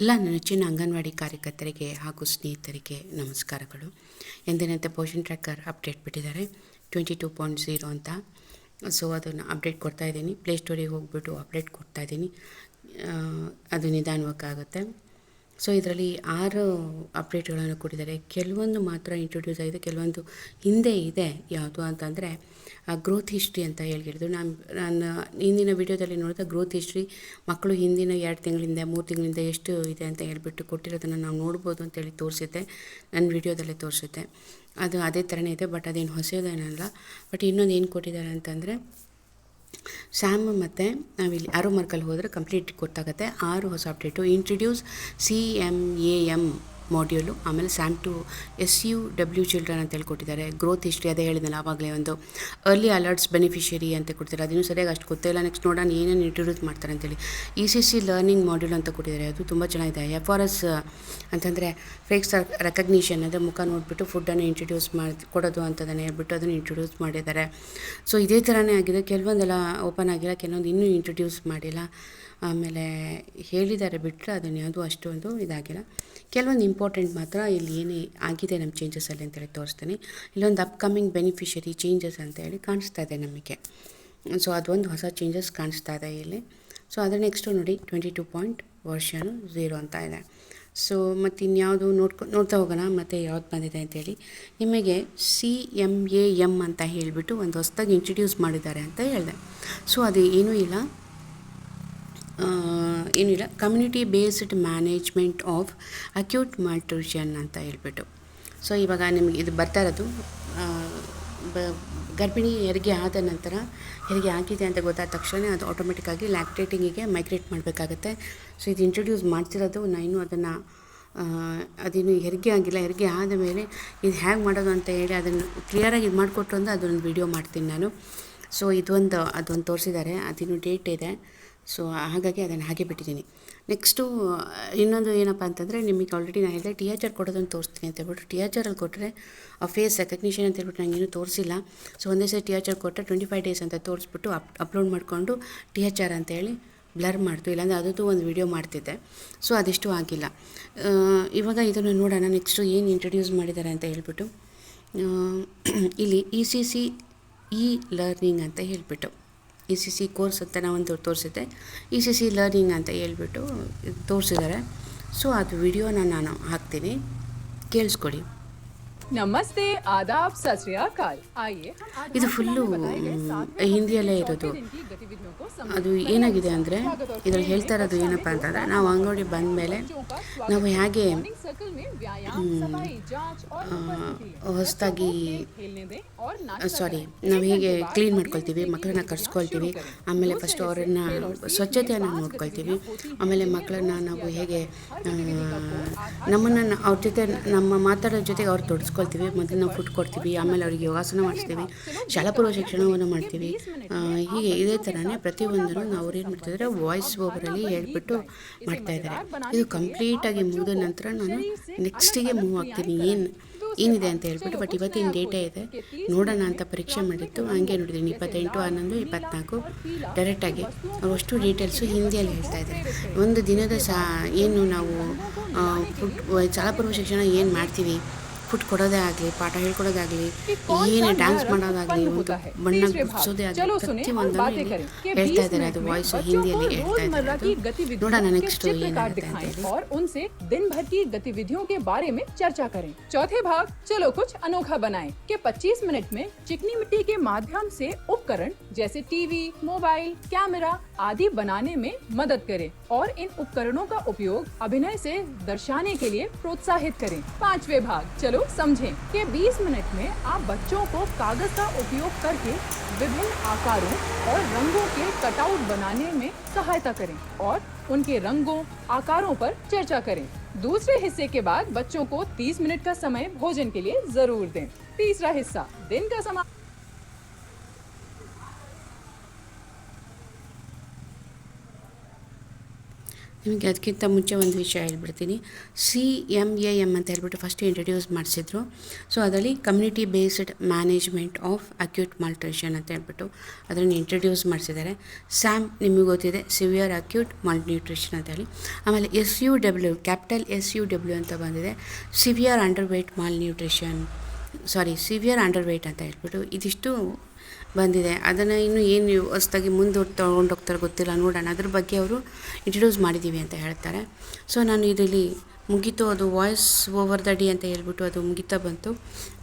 ಎಲ್ಲ ನೆಚ್ಚಿನ ಅಂಗನವಾಡಿ ಕಾರ್ಯಕರ್ತರಿಗೆ ಹಾಗೂ ಸ್ನೇಹಿತರಿಗೆ ನಮಸ್ಕಾರಗಳು. ಎಂದಿನಂತೆ ಪೋಷನ್ ಟ್ರ್ಯಾಕರ್ ಅಪ್ಡೇಟ್ ಬಿಟ್ಟಿದ್ದಾರೆ. ಟ್ವೆಂಟಿ ಟೂ ಪಾಯಿಂಟ್ ಝೀರೋ ಅಂತ. ಸೊ ಅದನ್ನು ಅಪ್ಡೇಟ್ ಕೊಡ್ತಾ ಇದ್ದೀನಿ. ಪ್ಲೇಸ್ಟೋರಿಗೆ ಹೋಗ್ಬಿಟ್ಟು ಅಪ್ಡೇಟ್ ಕೊಡ್ತಾ ಇದ್ದೀನಿ. ಅದು ಅದು ನಿಧಾನವಾಗುತ್ತೆ ಸೊ ಇದರಲ್ಲಿ ಆರು ಅಪ್ಡೇಟ್ಗಳನ್ನು ಕೊಟ್ಟಿದ್ದಾರೆ. ಕೆಲವೊಂದು ಮಾತ್ರ ಇಂಟ್ರೊಡ್ಯೂಸ್ ಆಗಿದೆ. ಕೆಲವೊಂದು ಹಿಂದೆ ಇದೆ ಯಾವುದು ಅಂತಂದರೆ ಗ್ರೋತ್ ಹಿಸ್ಟ್ರಿ ಅಂತ ಹೇಳಿದ್ರು ನಾನು ನಾನು, ಹಿಂದಿನ ವಿಡಿಯೋದಲ್ಲಿ ನೋಡಿದ ಗ್ರೋತ್ ಹಿಸ್ಟ್ರಿ ಮಕ್ಕಳು ಹಿಂದಿನ ಎರಡು ತಿಂಗಳಿಂದ, ಮೂರು ತಿಂಗಳಿಂದ ಎಷ್ಟು ಇದೆ ಅಂತ ಹೇಳಿಬಿಟ್ಟು ಕೊಟ್ಟಿರೋದನ್ನು ನಾವು ನೋಡ್ಬೋದು ಅಂತೇಳಿ ತೋರಿಸಿದ್ದೆ ನನ್ನ ವಿಡಿಯೋದಲ್ಲೇ ತೋರಿಸುತ್ತೆ. ಅದು ಅದೇ ಥರನೇ ಇದೆ, ಬಟ್ ಅದೇನು ಹೊಸದೇನಲ್ಲ. ಬಟ್ ಇನ್ನೊಂದು ಏನು ಕೊಟ್ಟಿದ್ದಾರೆ ಅಂತಂದರೆ ಸ್ಯಾಮ್ ಮತ್ತು ನಾವಿಲ್ಲಿ ಆರೋ ಮಾರ್ಕಲ್ಲಿ ಹೋದರೆ ಕಂಪ್ಲೀಟ್ ಗೊತ್ತಾಗುತ್ತೆ. ಆರು ಹೊಸ update introduce C M A M module ಆಮೇಲೆ SAM to S U W children ಅಂತ ಹೇಳ್ಕೊಟ್ಟಿದ್ದಾರೆ. ಗ್ರೋತ್ ಹಿಸ್ಟ್ರಿ ಅದೇ ಹೇಳಿದ್ನಲ್ಲ ಆವಾಗಲೇ ಒಂದು. ಅರ್ಲಿ ಅಲರ್ಟ್ಸ್ ಬೆನಿಫಿಷರಿ ಅಂತ ಕೊಡ್ತಾರೆ. ಅದನ್ನು ಸರಿಯಾಗಿ ಅಷ್ಟು ಗೊತ್ತಿಲ್ಲ ನೆಕ್ಸ್ಟ್ ನೋಡೋಣ ಏನೇನು ಇಂಟ್ರೊಡ್ಯೂಸ್ ಮಾಡ್ತಾರೆ ಅಂತೇಳಿ. E C C learning module ಅಂತ ಕೊಟ್ಟಿದ್ದಾರೆ. ಅದು ತುಂಬ ಚೆನ್ನಾಗಿದೆ. ಎಫ್ ಆರ್ ಎಸ್ ಅಂತಂದರೆ ಫೇಕ್ಸ್ ರೆಕಗ್ನಿಷನ್ ಅಂದರೆ ಮುಖ ನೋಡಿಬಿಟ್ಟು ಫುಡ್ಡನ್ನು ಇಂಟ್ರೊಡ್ಯೂಸ್ ಮಾಡಿ, ಕೊಡೋದು ಅಂತದನ್ನು ಹೇಳ್ಬಿಟ್ಟು ಅದನ್ನು ಇಂಟ್ರೊಡ್ಯೂಸ್ ಮಾಡಿದ್ದಾರೆ. ಸೊ ಇದೇ ಥರನೇ ಆಗಿದೆ. ಕೆಲವೊಂದೆಲ್ಲ ಓಪನ್ ಆಗಿಲ್ಲ. ಕೆಲವೊಂದು ಇನ್ನೂ ಇಂಟ್ರೊಡ್ಯೂಸ್ ಮಾಡಿಲ್ಲ. ಆಮೇಲೆ ಹೇಳಿದ್ದಾರೆ ಬಿಟ್ಟರೆ ಅದನ್ನು ಯಾವುದೂ ಅಷ್ಟೊಂದು ಇದಾಗಿಲ್ಲ. ಕೆಲವೊಂದು ಇಂಪಾರ್ಟೆಂಟ್ ಮಾತ್ರ ಇಲ್ಲಿ ಏನೇ ಆಗಿದೆ ನಮ್ಮ ಚೇಂಜಸಲ್ಲಿ ಅಂತೇಳಿ ತೋರಿಸ್ತೀನಿ. ಇಲ್ಲೊಂದು ಅಪ್ಕಮಿಂಗ್ ಬೆನಿಫಿಷರಿ ಚೇಂಜಸ್ ಅಂತ ಹೇಳಿ ಕಾಣಿಸ್ತಾ ಇದೆ ನಮಗೆ. ಸೊ ಅದೊಂದು ಹೊಸ ಚೇಂಜಸ್ ಕಾಣಿಸ್ತಾ ಇದೆ ಇಲ್ಲಿ. ಸೊ ಅದರ ನೆಕ್ಸ್ಟು ನೋಡಿ twenty two point version zero ಅಂತ ಇದೆ. ಸೊ ಮತ್ತು ಇನ್ಯಾವುದು ನೋಡ್ಕೊ, ನೋಡ್ತಾ ಹೋಗೋಣ, ಮತ್ತು ಯಾವ್ದು ಬಂದಿದೆ ಅಂತೇಳಿ. ನಿಮಗೆ ಸಿ ಎಂ ಎ ಎಂ ಅಂತ ಹೇಳಿಬಿಟ್ಟು ಒಂದು ಹೊಸದಾಗಿ ಇಂಟ್ರಡ್ಯೂಸ್ ಮಾಡಿದ್ದಾರೆ ಅಂತ ಹೇಳಿದೆ. ಸೊ ಅದು ಏನೂ ಇಲ್ಲ. ಏನಿಲ್ಲ community based management of acute malnutrition ಅಂತ ಹೇಳ್ಬಿಟ್ಟು. ಸೊ ಇವಾಗ ನಿಮಗೆ ಇದು ಬರ್ತಾ ಇರೋದು. ಬ- ಗರ್ಭಿಣಿ ಹೆರಿಗೆ ಆದ ನಂತರ ಹೆರಿಗೆ ಆಗಿದೆ ಅಂತ ಗೊತ್ತಾದ ತಕ್ಷಣ ಅದು ಆಟೋಮೆಟಿಕ್ಕಾಗಿ ಲ್ಯಾಕ್ಟೇಟಿಂಗಿಗೆ ಮೈಗ್ರೇಟ್ ಮಾಡಬೇಕಾಗತ್ತೆ. ಸೊ ಇದು ಇಂಟ್ರೊಡ್ಯೂಸ್ ಮಾಡ್ತಿರೋದು. ನಾನು ಅದನ್ನು ಅದೇನು ಹೆರಿಗೆ ಆಗಿಲ್ಲ. ಹೆರಿಗೆ ಆದ ಮೇಲೆ ಇದು ಹೇಗೆ ಮಾಡೋದು ಅಂತ ಹೇಳಿ ಅದನ್ನು ಕ್ಲಿಯರಾಗಿ ಇದು ಮಾಡಿಕೊಟ್ರು ಅಂದರೆ ಅದೊಂದು ವಿಡಿಯೋ ಮಾಡ್ತೀನಿ ನಾನು. ಸೊ ಇದೊಂದು, ಅದೊಂದು ತೋರಿಸಿದ್ದಾರೆ. ಅದಿನ್ನು ಡೇಟ್ ಇದೆ? ಸೊ ಹಾಗಾಗಿ ಅದನ್ನು ಹಾಗೆ ಬಿಟ್ಟಿದ್ದೀನಿ. ನೆಕ್ಸ್ಟು ಇನ್ನೊಂದು ಏನಪ್ಪ ಅಂತಂದರೆ ನಿಮಗೆ ಆಲ್ರೆಡಿ ನಾನು ಹೇಳಿದೆ ಟಿ ಎಚ್ ಆರ್ ಕೊಡೋದನ್ನು ತೋರಿಸ್ತೀನಿ ಅಂತ ಹೇಳ್ಬಿಟ್ಟು ಟಿ ಎಚ್ ಆರಲ್ಲಿ ಕೊಟ್ಟರೆ ಆ ಫೇಸ್ ರೆಕಗ್ನಿಷನ್ ಅಂತ ಹೇಳ್ಬಿಟ್ಟು ನನಗೇನು ತೋರಿಸಿಲ್ಲ. ಸೊ ಒಂದೇ ಸರಿ ಟಿ ಎಚ್ ಆರ್ ಕೊಟ್ಟರೆ ಟ್ವೆಂಟಿ ಫೈವ್ ಡೇಸ್ ಅಂತ ತೋರಿಸ್ಬಿಟ್ಟು ಅಪ್ ಅಪ್ಲೋಡ್ ಮಾಡಿಕೊಂಡು ಟಿ ಎಚ್ ಆರ್ ಅಂತೇಳಿ ಬ್ಲರ್ ಮಾಡ್ತು. ಇಲ್ಲಾಂದರೆ ಅದರದ್ದು ಒಂದು ವಿಡಿಯೋ ಮಾಡ್ತಿದ್ದೆ. ಸೊ ಅದಿಷ್ಟು ಆಗಿಲ್ಲ. ಇವಾಗ ಇದನ್ನು ನೋಡೋಣ. ನೆಕ್ಸ್ಟು ಏನು ಇಂಟ್ರೊಡ್ಯೂಸ್ ಮಾಡಿದ್ದಾರೆ ಅಂತ ಹೇಳ್ಬಿಟ್ಟು ಇಲ್ಲಿ E C C E learning ಅಂತ ಹೇಳ್ಬಿಟ್ಟು. ಇ ಸಿ ಸಿ ಕೋರ್ಸ್ ಅಂತ ನಾವೊಂದು ತೋರಿಸಿದ್ದೆ. ಇ ಸಿ ಸಿ ಲರ್ನಿಂಗ್ ಅಂತ ಹೇಳ್ಬಿಟ್ಟು ತೋರಿಸಿದ್ದಾರೆ. ಸೊ ಅದು ವಿಡಿಯೋನ ನಾನು ಹಾಕ್ತೀನಿ. ಕೇಳಿಸ್ಕೊಡಿ. ನಮಸ್ತೆ ಆದಾಬ್ ಸಸ್ರಿಯಾಕಾಲ್ ಇದು ಫುಲ್ಲು ಹಿಂದಿಯಲ್ಲೇ ಇರೋದು. ಅದು ಏನಾಗಿದೆ ಅಂದರೆ ಇದರಲ್ಲಿ ಹೇಳ್ತಾ ಇರೋದು ಏನಪ್ಪ ಅಂತಂದ್ರೆ ನಾವು ಅಂಗಡಿ ಬಂದ ಮೇಲೆ ನಾವು ಹೇಗೆ ಹೊಸದಾಗಿ ಸಾರಿ ನಾವು ಹೇಗೆ ಕ್ಲೀನ್ ಮಾಡ್ಕೊಳ್ತೀವಿ ಮಕ್ಕಳನ್ನ ಕರ್ಸ್ಕೊಳ್ತೀವಿ ಆಮೇಲೆ ಫಸ್ಟ್ ಅವರನ್ನು ಸ್ವಚ್ಛತೆಯನ್ನು ನೋಡ್ಕೊಳ್ತೀವಿ ಆಮೇಲೆ ಮಕ್ಕಳನ್ನ ನಾವು ಹೇಗೆ ನಮ್ಮನ್ನು ಅವ್ರ ಜೊತೆ ನಮ್ಮ ಮಾತಾಡೋ ಜೊತೆಗೆ ಅವ್ರು ತೊಡಸ್ಕೊಳ್ತೀವಿ ಮೊದಲು ನಾವು ಫುಡ್ ಕೊಡ್ತೀವಿ ಆಮೇಲೆ ಅವರಿಗೆ ಯೋಗಾಸನ ಮಾಡಿಸ್ತೀವಿ ಶಾಲಾ ಪೂರ್ವ ಶಿಕ್ಷಣವನ್ನು ಮಾಡ್ತೀವಿ ಹೀಗೆ ಇದೇ ಥರನೇ ಪ್ರತಿ ಪ್ರತಿಯೊಂದನ್ನು ಅವ್ರು ಏನು ಮಾಡ್ತಿದ್ದಾರೆ ವಾಯ್ಸ್ ಓವರಲ್ಲಿ ಹೇಳ್ಬಿಟ್ಟು ಮಾಡ್ತಾ ಇದ್ದಾರೆ ಇದು ಕಂಪ್ಲೀಟಾಗಿ ಮುಗಿದ ನಂತರ ನಾನು ನೆಕ್ಸ್ಟಿಗೆ ಮೂವ್ ಆಗ್ತೀನಿ. ಏನು, ಏನಿದೆ ಅಂತ ಹೇಳ್ಬಿಟ್ಟು ಬಟ್ ಇವತ್ತಿನ ಡೇಟೇ ಇದೆ. ನೋಡೋಣ ಅಂತ ಪರೀಕ್ಷೆ ಮಾಡಿತ್ತು ಹಂಗೆ ನೋಡಿದ್ದೀನಿ. ಇಪ್ಪತ್ತೆಂಟು, ಹನ್ನೊಂದು, ಇಪ್ಪತ್ನಾಲ್ಕು ಡೈರೆಕ್ಟಾಗಿ ಅವ್ರು ಅಷ್ಟು ಡೀಟೇಲ್ಸು ಹಿಂದಿಯಲ್ಲಿ ಹೇಳ್ತಾ ಇದ್ದಾರೆ. ಒಂದು ದಿನದ ಸಾ, ಏನು ನಾವು ಶಾಲಾಪೂರ್ವ ಶಿಕ್ಷಣ ಏನು ಮಾಡ್ತೀವಿ? ಫುಡ್ ಕೊಡೋದೇ ಆಗಲಿ ಪಾಠ ಹೇಳ್ಕೊಡೋದಾಗಲಿ ಏನು ಡ್ಯಾನ್ಸ್ ಮಾಡೋದಾಗಲಿ ಒಂದು ಬಣ್ಣ ಗುಡಿಸೋದೇ ಆಗಲಿ चलो सुने और ಪ್ರತಿಯೊಂದನ್ನು बातें ಇಲ್ಲಿ करें कि ಹೇಳ್ತಾ 20 ಇದ್ದಾರೆ मिनट ಅದು में ವಾಯ್ಸು बच्चों को ಹಿಂದಿಯಲ್ಲಿ ಹೇಳ್ತಾ रोजमर्रा ಇದ್ದಾರೆ की गतिविधियों ನೋಡೋಣ के ನೆಕ್ಸ್ಟ್ चित्र कार्ड ಏನಾಗುತ್ತೆ ಅಂತ दिखाएं ಹೇಳಿ और उनसे दिन भर की गतिविधियों के बारे में चर्चा करें चौथे भाग चलो कुछ अनोखा बनाएं कि 25 मिनट में चिकनी मिट्टी के माध्यम से उपकरण जैसे टीवी मोबाइल कैमरा आदि बनाने में मदद करें और इन उपकरणों का उपयोग अभिनय से दर्शाने के लिए प्रोत्साहित करें पांचवे भाग चलो समझें कि 20 मिनट में आप बच्चों को कागज़ का उपयोग करके विभिन्न आकारों और रंगों के कटआउट बनाने में सहायता करें और उनके रंगों, आकारों पर चर्चा करें। दूसरे हिस्से के बाद बच्चों को 30 मिनट का समय भोजन के लिए ज़रूर दें। तीसरा हिस्सा दिन का समय ನಿಮಗೆ ಅದಕ್ಕಿಂತ ಮುಂಚೆ ಒಂದು ವಿಷಯ ಹೇಳ್ಬಿಡ್ತೀನಿ. ಸಿ ಎಂ ಎ ಎಂ ಅಂತ ಹೇಳ್ಬಿಟ್ಟು ಫಸ್ಟ್ ಇಂಟ್ರಡ್ಯೂಸ್ ಮಾಡಿಸಿದ್ರು. ಸೊ ಅದರಲ್ಲಿ community based management of acute malnutrition ಅಂತ ಹೇಳ್ಬಿಟ್ಟು ಅದನ್ನು ಇಂಟ್ರಡ್ಯೂಸ್ ಮಾಡಿಸಿದ್ದಾರೆ. ಸ್ಯಾಮ್ ನಿಮಗೆ ಗೊತ್ತಿದೆ ಸಿವಿಯರ್ ಅಕ್ಯೂಟ್ ಮಾಲ್ ನ್ಯೂಟ್ರಿಷನ್ ಅಂತ ಹೇಳಿ. ಆಮೇಲೆ S U W capital S U W ಅಂತ ಬಂದಿದೆ. Severe underweight malnutrition sorry severe underweight ಅಂತ ಹೇಳ್ಬಿಟ್ಟು ಇದಿಷ್ಟು ಬಂದಿದೆ. ಅದನ್ನು ಇನ್ನು ಏನು ಹೊಸ್ದಾಗಿ ಮುಂದೆ ತೊಗೊಂಡೋಗ್ತಾರೆ ಗೊತ್ತಿಲ್ಲ. ನೋಡೋಣ. ಅದ್ರ ಬಗ್ಗೆ ಅವರು ಇಂಟ್ರಡ್ಯೂಸ್ ಮಾಡಿದ್ದೀವಿ ಅಂತ ಹೇಳ್ತಾರೆ. ಸೊ ನಾನು ಇದರಲ್ಲಿ ಮುಗೀತು. ಅದು ವಾಯ್ಸ್ ಓವರ್ ದ ಡಿ ಅಂತ ಹೇಳ್ಬಿಟ್ಟು ಅದು ಮುಗಿತಾ ಬಂತು.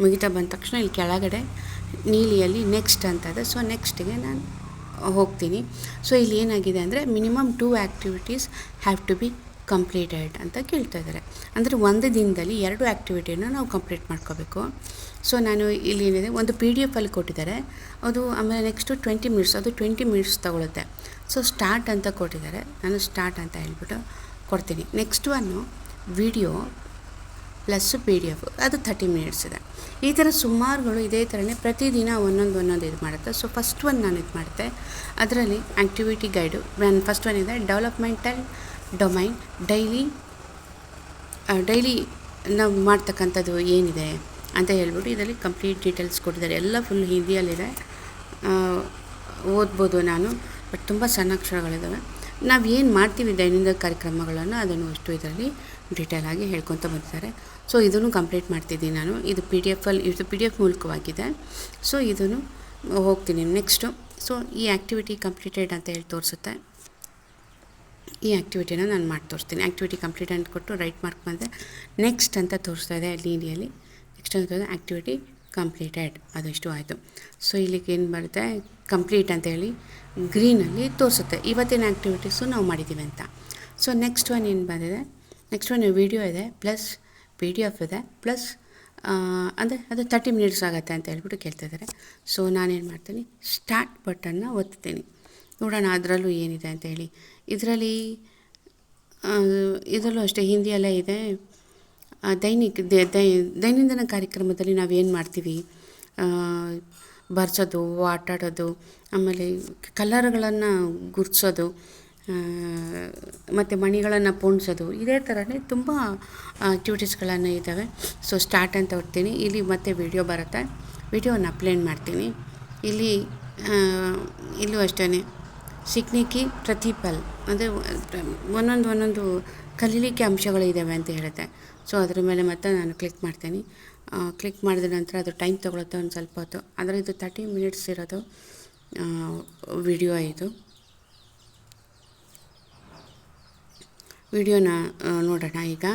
ಮುಗಿತಾ ಬಂದ ತಕ್ಷಣ ಇಲ್ಲಿ ಕೆಳಗಡೆ ನೀಲಿಯಲ್ಲಿ ನೆಕ್ಸ್ಟ್ ಅಂತ ಇದೆ. ಸೊ ನೆಕ್ಸ್ಟಿಗೆ ನಾನು ಹೋಗ್ತೀನಿ. ಸೊ ಇಲ್ಲಿ ಏನಾಗಿದೆ ಅಂದರೆ minimum two activities have to be completed ಅಂತ ಕೇಳ್ತಾ ಇದ್ದಾರೆ. ಅಂದರೆ ಒಂದು ದಿನದಲ್ಲಿ ಎರಡು ಆ್ಯಕ್ಟಿವಿಟಿಯನ್ನು ನಾವು ಕಂಪ್ಲೀಟ್ ಮಾಡ್ಕೋಬೇಕು. ಸೊ ನಾನು ಇಲ್ಲಿ ಏನಿದೆ, ಒಂದು ಪಿ ಡಿ ಎಫಲ್ಲಿ ಕೊಟ್ಟಿದ್ದಾರೆ. ಅದು ಆಮೇಲೆ ನೆಕ್ಸ್ಟು ಟ್ವೆಂಟಿ ಮಿನಿಟ್ಸ್ ಅದು ಟ್ವೆಂಟಿ ಮಿನಿಟ್ಸ್ ತೊಗೊಳುತ್ತೆ. ಸೊ ಸ್ಟಾರ್ಟ್ ಅಂತ ಕೊಟ್ಟಿದ್ದಾರೆ. ನಾನು ಸ್ಟಾರ್ಟ್ ಅಂತ ಹೇಳ್ಬಿಟ್ಟು ಕೊಡ್ತೀನಿ. Next one video plus P D F ಅದು ತರ್ಟಿ ಮಿನಿಟ್ಸ್ ಇದೆ. ಈ ಥರ ಸುಮಾರುಗಳು ಇದೇ ಥರನೇ ಪ್ರತಿದಿನ ಒಂದೊಂದು ಒಂದೊಂದು ಇದು ಮಾಡುತ್ತೆ. ಸೊ ಫಸ್ಟ್ ಒನ್ ನಾನು ಇದು ಮಾಡುತ್ತೆ. ಅದರಲ್ಲಿ ಆ್ಯಕ್ಟಿವಿಟಿ ಗೈಡು ನಾನು ಫಸ್ಟ್ ಒನ್ ಇದೆ ಡೆವಲಪ್ಮೆಂಟಲ್ ಡೊಮೈನ್, ಡೈಲಿ ಡೈಲಿ ನಾವು ಮಾಡ್ತಕ್ಕಂಥದ್ದು ಏನಿದೆ ಅಂತ ಹೇಳ್ಬಿಟ್ಟು ಇದರಲ್ಲಿ ಕಂಪ್ಲೀಟ್ ಡೀಟೇಲ್ಸ್ ಕೊಟ್ಟಿದ್ದಾರೆ. ಎಲ್ಲ ಫುಲ್ ಹಿಂದಿಯಲ್ಲಿದೆ. ಓದ್ಬೋದು ನಾನು, ಬಟ್ ತುಂಬ ಸಣ್ಣ ಅಕ್ಷರಗಳಿದ್ದಾವೆ. ನಾವು ಏನು ಮಾಡ್ತೀವಿ ದೈನಂದಿನ ಕಾರ್ಯಕ್ರಮಗಳನ್ನು ಅದನ್ನು ಅಷ್ಟು ಇದರಲ್ಲಿ ಡೀಟೇಲಾಗಿ ಹೇಳ್ಕೊತ ಬರ್ತಾರೆ ಸೊ ಇದನ್ನು ಕಂಪ್ಲೀಟ್ ಮಾಡ್ತಿದ್ದೀನಿ ನಾನು. ಇದು ಪಿ ಡಿ ಎಫಲ್ಲಿ ಇದು ಪಿ ಡಿ ಎಫ್ ಮೂಲಕವಾಗಿದೆ. ಸೊ ಇದನ್ನು ಹೋಗ್ತೀನಿ. ನೆಕ್ಸ್ಟು ಸೊ ಈ ಆ್ಯಕ್ಟಿವಿಟಿ ಕಂಪ್ಲೀಟೆಡ್ ಅಂತ ಹೇಳಿ ತೋರಿಸುತ್ತೆ. ಈ ಆ್ಯಕ್ಟಿವಿಟಿನ ನಾನು ಮಾಡಿ ತೋರಿಸ್ತೀನಿ ಆ್ಯಕ್ಟಿವಿಟಿ ಕಂಪ್ಲೀಟ್ ಅಂತ ಕೊಟ್ಟು ರೈಟ್ ಮಾರ್ಕ್ ಬಂದರೆ ನೆಕ್ಸ್ಟ್ ಅಂತ ತೋರಿಸ್ತಾ ಇದೆ ಲೀನಿಯಲ್ಲಿ ನೆಕ್ಸ್ಟ್ ಅಂತ ಆ್ಯಕ್ಟಿವಿಟಿ ಕಂಪ್ಲೀಟೆಡ್ ಅದಷ್ಟು ಆಯಿತು. ಸೊ ಇಲ್ಲಿಗೆ ಏನು ಬರುತ್ತೆ? ಕಂಪ್ಲೀಟ್ ಅಂತ ಹೇಳಿ ಗ್ರೀನಲ್ಲಿ ತೋರಿಸುತ್ತೆ. ಇವತ್ತಿನ ಆ್ಯಕ್ಟಿವಿಟೀಸು ನಾವು ಮಾಡಿದ್ದೀವಿ ಅಂತ. ಸೊ ನೆಕ್ಸ್ಟ್ ಒನ್ ಏನು ಬಂದಿದೆ? ನೆಕ್ಸ್ಟ್ ಒನ್ ವಿಡಿಯೋ ಇದೆ ಪ್ಲಸ್ ಪಿ ಡಿ ಎಫ್ ಇದೆ ಪ್ಲಸ್ ಅಂದರೆ ಅದು ತರ್ಟಿ ಮಿನಿಟ್ಸ್ ಆಗುತ್ತೆ ಅಂತ ಹೇಳ್ಬಿಟ್ಟು ಕೇಳ್ತಾ ಇದ್ದಾರೆ. ಸೊ ನಾನೇನು ಮಾಡ್ತೀನಿ? ಸ್ಟಾರ್ಟ್ ಬಟನ್ನ ಒತ್ತೀನಿ. ನೋಡೋಣ, ಅದರಲ್ಲೂ ಏನಿದೆ ಅಂತ ಹೇಳಿ. ಇದರಲ್ಲಿ ಇದರಲ್ಲೂ ಅಷ್ಟೇ ಹಿಂದಿಯೆಲ್ಲ ಇದೆ. ದೈನಿಕ ದೈನಂದಿನ ಕಾರ್ಯಕ್ರಮದಲ್ಲಿ ನಾವೇನು ಮಾಡ್ತೀವಿ? ಬರ್ಸೋದು, ಆಟಾಡೋದು, ಆಮೇಲೆ ಕಲರ್ಗಳನ್ನು ಗುರ್ಸೋದು ಮತ್ತು ಮಣಿಗಳನ್ನು ಪೋಣಿಸೋದು, ಇದೇ ಥರನೇ ತುಂಬ ಆ್ಯಕ್ಟಿವಿಟೀಸ್ಗಳನ್ನು ಇದ್ದಾವೆ ಸೊ, ಸ್ಟಾರ್ಟ್ ಅಂತ ಹೊಡ್ತೀನಿ ಇಲ್ಲಿ ಮತ್ತೆ ವಿಡಿಯೋ ಬರುತ್ತೆ. ವಿಡಿಯೋನ ಅಪ್ಲೋಡ್ ಮಾಡ್ತೀನಿ. ಇಲ್ಲಿ ಇಲ್ಲೂ ಅಷ್ಟೇ ಸಿಕ್ನಿಕಿ ಪ್ರತಿಫಲ್ ಅಂದರೆ ಒಂದೊಂದು ಒಂದೊಂದು ಕಲೀಲಿಕ್ಕೆ ಅಂಶಗಳು ಇದ್ದಾವೆ ಅಂತ ಹೇಳುತ್ತೆ. ಸೊ ಅದ್ರ ಮೇಲೆ ಮತ್ತೆ ನಾನು ಕ್ಲಿಕ್ ಮಾಡ್ತೀನಿ. ಕ್ಲಿಕ್ ಮಾಡಿದ ನಂತರ ಅದು ಟೈಮ್ ತೊಗೊಳುತ್ತೆ ಒಂದು ಸ್ವಲ್ಪ ಹೊತ್ತು. ಆದರೆ ಇದು ತರ್ಟಿ ಮಿನಿಟ್ಸ್ ಇರೋದು ವಿಡಿಯೋ ಇದು. ವಿಡಿಯೋನ ನೋಡೋಣ ಈಗ.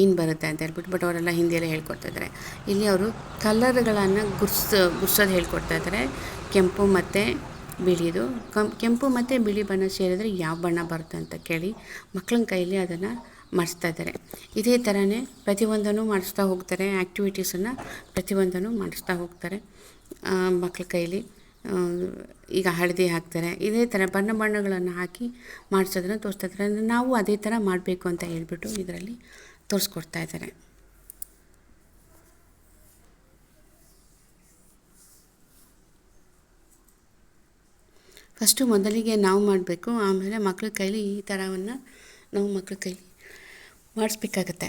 ಏನು ಬರುತ್ತೆ ಅಂತ ಹೇಳ್ಬಿಟ್ಟು ಬಟ್ ಅವರೆಲ್ಲ ಹಿಂದಿಯಲ್ಲೇ ಹೇಳ್ಕೊಡ್ತಾಯಿದ್ದಾರೆ ಇಲ್ಲಿ ಅವರು ಕಲರ್ಗಳನ್ನು ಗುರ್ಸ್, ಗುರ್ಸೋದು ಹೇಳ್ಕೊಡ್ತಾ ಇದ್ದಾರೆ. ಕೆಂಪು ಮತ್ತು ಬಿಳಿದು. ಕಂ, ಕೆಂಪು ಮತ್ತು ಬಿಳಿ ಬಣ್ಣ ಸೇರಿದರೆ ಯಾವ ಬಣ್ಣ ಬರುತ್ತೆ ಅಂತ ಕೇಳಿ ಮಕ್ಕಳ ಕೈಯಲ್ಲಿ ಅದನ್ನು ಮಾಡಿಸ್ತಾ ಇದ್ದಾರೆ ಇದೇ ಥರನೇ ಪ್ರತಿಯೊಂದನ್ನು ಮಾಡಿಸ್ತಾ ಹೋಗ್ತಾರೆ. ಆ್ಯಕ್ಟಿವಿಟೀಸನ್ನು ಪ್ರತಿಯೊಂದನ್ನು ಮಾಡಿಸ್ತಾ ಹೋಗ್ತಾರೆ ಮಕ್ಕಳ ಕೈಲಿ. ಈಗ ಹಳದಿ ಹಾಕ್ತಾರೆ. ಇದೇ ಥರ ಬಣ್ಣ ಬಣ್ಣಗಳನ್ನು ಹಾಕಿ ಮಾಡಿಸೋದನ್ನು ತೋರಿಸ್ತಾ ಇದ್ದಾರೆ ನಾವು ಅದೇ ಥರ ಮಾಡಬೇಕು ಅಂತ ಹೇಳಿಬಿಟ್ಟು ಇದರಲ್ಲಿ ತೋರಿಸ್ಕೊಡ್ತಾ ಇದ್ದಾರೆ ಫಸ್ಟು ಮೊದಲಿಗೆ ನಾವು ಮಾಡಬೇಕು ಆಮೇಲೆ ಮಕ್ಳ ಕೈಲಿ ಈ ಥರವನ್ನು ನಾವು ಮಕ್ಳ ಕೈಲಿ ಮಾಡಿಸ್ಬೇಕಾಗತ್ತೆ.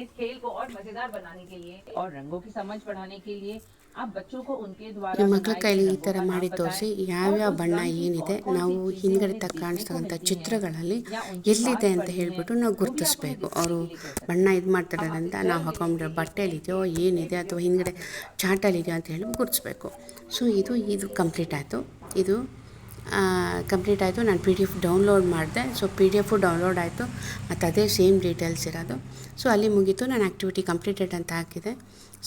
इस खेल को और मजेदार बनाने के लिए और रंगों की समझ बढ़ाने के लिए आप बच्चों को उनके द्वारा ನಿಮ್ಮ ಮಕ್ಕಳ बनाए ಕೈಲಿ गए ಈ ಥರ रंगों का ಮಾಡಿ नाम ತೋರಿಸಿ बताएं ಯಾವ್ಯಾವ और उस ಬಣ್ಣ रंग की ಏನಿದೆ कौन-कौन ನಾವು सी चीजें ಹಿಂದ್ಗಡೆ उन्हें ತ देखने को ಕಾಣಿಸ್ತಕ್ಕಂಥ मिलती हैं ಚಿತ್ರಗಳಲ್ಲಿ या उनकी ಎಲ್ಲಿದೆ बात ಅಂತ पढ़नी ಹೇಳ್ಬಿಟ್ಟು है, ನಾವು वो भी आप ಗುರುತಿಸ್ಬೇಕು उन्हें ಅವರು दिखाने के लिए कर सकते ಬಣ್ಣ ಇದು ಮಾಡ್ತಾರೆ ಅಂತ ನಾವು ಹಾಕೊಂಡಿರೋ ಬಟ್ಟೆಲಿದೆಯೋ ಏನಿದೆ ಅಥವಾ ಹಿಂದ್ಗಡೆ ಚಾಟಲ್ಲಿದೆಯೋ ಅಂತ ಹೇಳಿ ಗುರುತಿಸ್ಬೇಕು ಸೊ ಇದು ಇದು ಕಂಪ್ಲೀಟ್ ಆಯಿತು ಇದು ಕಂಪ್ಲೀಟ್ ಆಯಿತು. ನಾನು ಪಿ ಡಿ ಎಫ್ ಡೌನ್ಲೋಡ್ ಮಾಡಿದೆ. So P D F download ಆಯಿತು. ಮತ್ತು ಅದೇ ಸೇಮ್ ಡೀಟೇಲ್ಸ್ ಇರೋದು. ಸೊ ಅಲ್ಲಿ ಮುಗೀತು. ನಾನು ಆ್ಯಕ್ಟಿವಿಟಿ ಕಂಪ್ಲೀಟೆಡ್ ಅಂತ ಹಾಕಿದೆ.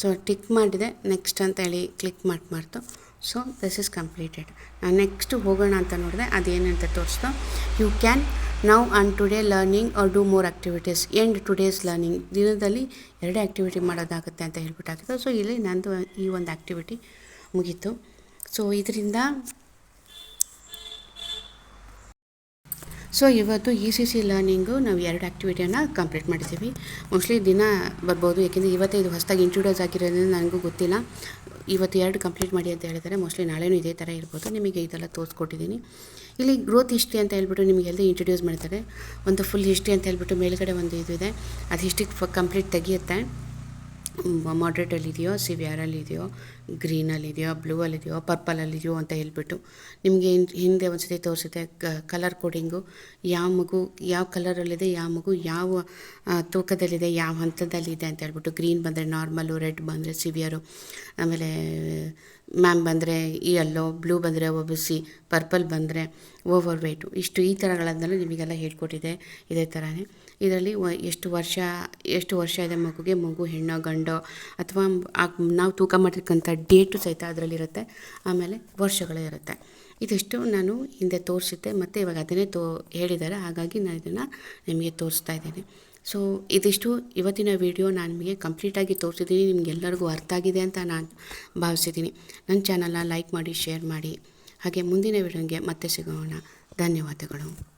ಸೊ ಟಿಕ್ ಮಾಡಿದೆ. ನೆಕ್ಸ್ಟ್ ಅಂತ ಹೇಳಿ ಕ್ಲಿಕ್ ಮಾಡಿ ಮಾಡ್ತು. ಸೊ ದಿಸ್ ಇಸ್ ಕಂಪ್ಲೀಟೆಡ್ ನಾನು ನೆಕ್ಸ್ಟ್ ಹೋಗೋಣ ಅಂತ ನೋಡಿದೆ. ಅದೇನಂತ ತೋರಿಸ್ತು. You can now on today learning or do more activities and today's learning ದಿನದಲ್ಲಿ ಎರಡೇ ಆ್ಯಕ್ಟಿವಿಟಿ ಮಾಡೋದಾಗುತ್ತೆ ಅಂತ ಹೇಳ್ಬಿಟ್ಟಾಗಿತ್ತು ಸೊ ಇಲ್ಲಿ ನಂದು ಈ ಒಂದು ಆ್ಯಕ್ಟಿವಿಟಿ ಮುಗೀತು. ಸೊ ಇದರಿಂದ ಸೊ ಇವತ್ತು ಇ ಸಿ ಸಿ ಲರ್ನಿಂಗು ನಾವು ಎರಡು ಆ್ಯಕ್ಟಿವಿಟಿಯನ್ನು ಕಂಪ್ಲೀಟ್ ಮಾಡಿದ್ದೀವಿ. ಮೋಸ್ಟ್ಲಿ ದಿನ ಬರ್ಬೋದು, ಯಾಕೆಂದರೆ ಇವತ್ತೇ ಇದು ಹೊಸದಾಗಿ ಇಂಟ್ರೊಡ್ಯೂಸ್ ಆಗಿರೋದ್ರಿಂದ ನನಗೂ ಗೊತ್ತಿಲ್ಲ. ಇವತ್ತು ಎರಡು ಕಂಪ್ಲೀಟ್ ಮಾಡಿ ಅಂತ ಹೇಳಿದ್ದಾರೆ. ಮೋಸ್ಟ್ಲಿ ನಾಳೆನೂ ಇದೇ ಥರ ಇರ್ಬೋದು. ನಿಮಗೆ ಇದೆಲ್ಲ ತೋರಿಸ್ಕೊಟ್ಟಿದ್ದೀನಿ. ಇಲ್ಲಿ ಗ್ರೋತ್ ಹಿಸ್ಟ್ರಿ ಅಂತ ಹೇಳ್ಬಿಟ್ಟು ನಿಮಗೆ ಎಲ್ಲ ಇಂಟ್ರೊಡ್ಯೂಸ್ ಮಾಡ್ತಾರೆ. ಒಂದು ಫುಲ್ ಹಿಸ್ಟ್ರಿ ಅಂತ ಹೇಳ್ಬಿಟ್ಟು ಮೇಲ್ಗಡೆ ಒಂದು ಇದು ಇದೆ. ಅದು ಹಿಸ್ಟ್ರಿ ಕಂಪ್ಲೀಟ್ ತೆಗಿಯುತ್ತೆ. ಮಾಡ್ರೇಟಲ್ಲಿ ಇದೆಯೋ ಸಿ ವಿ ಆರಲ್ಲಿ ಇದೆಯೋ ಬ್ಲೂ ಇದೆಯೋ ಪರ್ಪಲಲ್ಲಿ ಇದೆಯೋ ಅಂತ ಹೇಳಿಬಿಟ್ಟು ನಿಮಗೆ ಹಿಂದೆ ಒಂದು ಸತಿ ತೋರಿಸುತ್ತೆ ಕಲರ್ ಕೋಡಿಂಗು ಯಾವ ಮಗು, ಯಾವ ಕಲರಲ್ಲಿದೆ ಯಾವ ಮಗು ಯಾವ ತೂಕದಲ್ಲಿದೆ, ಯಾವ ಹಂತದಲ್ಲಿದೆ ಅಂತ ಹೇಳ್ಬಿಟ್ಟು ಗ್ರೀನ್ ಬಂದರೆ ನಾರ್ಮಲು ರೆಡ್ ಬಂದರೆ ಸಿವಿಯರು ಆಮೇಲೆ ಮ್ಯಾಮ್ ಬಂದರೆ ಎಲ್ಲೋ ಬ್ಲೂ ಬಂದರೆ ಒ ಬಿ ಪರ್ಪಲ್ ಬಂದರೆ ಓವರ್ ವೆಯ್ಟು ಇಷ್ಟು ಈ ಥರಗಳನ್ನೆಲ್ಲ ನಿಮಗೆಲ್ಲ ಹೇಳ್ಕೊಟ್ಟಿದೆ ಇದೇ ಥರನೇ ಇದರಲ್ಲಿ ಎಷ್ಟು ವರ್ಷ ಎಷ್ಟು ವರ್ಷ ಇದೆ ಮಗುಗೆ, ಮಗು, ಹೆಣ್ಣೋ, ಗಂಡೋ, ಅಥವಾ ನಾವು ತೂಕ ಮಾಡಿರ್ತಕ್ಕಂಥ ಡೇಟು ಸಹಿತ ಅದರಲ್ಲಿರುತ್ತೆ. ಆಮೇಲೆ ವರ್ಷಗಳೇ ಇರುತ್ತೆ. ಇದಿಷ್ಟು ನಾನು ಹಿಂದೆ ತೋರಿಸಿದ್ದೆ, ಮತ್ತು ಇವಾಗ ಅದನ್ನೇ ತೋ, ಹೇಳಿದ್ದಾರೆ. ಹಾಗಾಗಿ ನಾನು ಇದನ್ನು ನಿಮಗೆ ತೋರಿಸ್ತಾ ಇದ್ದೀನಿ. ಸೊ ಇದಿಷ್ಟು ಇವತ್ತಿನ ವಿಡಿಯೋ ನಾನು ನಿಮಗೆ ಕಂಪ್ಲೀಟಾಗಿ ತೋರಿಸಿದ್ದೀನಿ. ನಿಮಗೆಲ್ಲರಿಗೂ ಅರ್ಥ ಆಗಿದೆ ಅಂತ ನಾನು ಭಾವಿಸಿದ್ದೀನಿ. ನನ್ನ ಚಾನಲ್ನ ಲೈಕ್ ಮಾಡಿ, ಶೇರ್ ಮಾಡಿ. ಹಾಗೆ ಮುಂದಿನ ವಿಡಿಯೋಗೆ ಮತ್ತೆ ಸಿಗೋಣ. ಧನ್ಯವಾದಗಳು.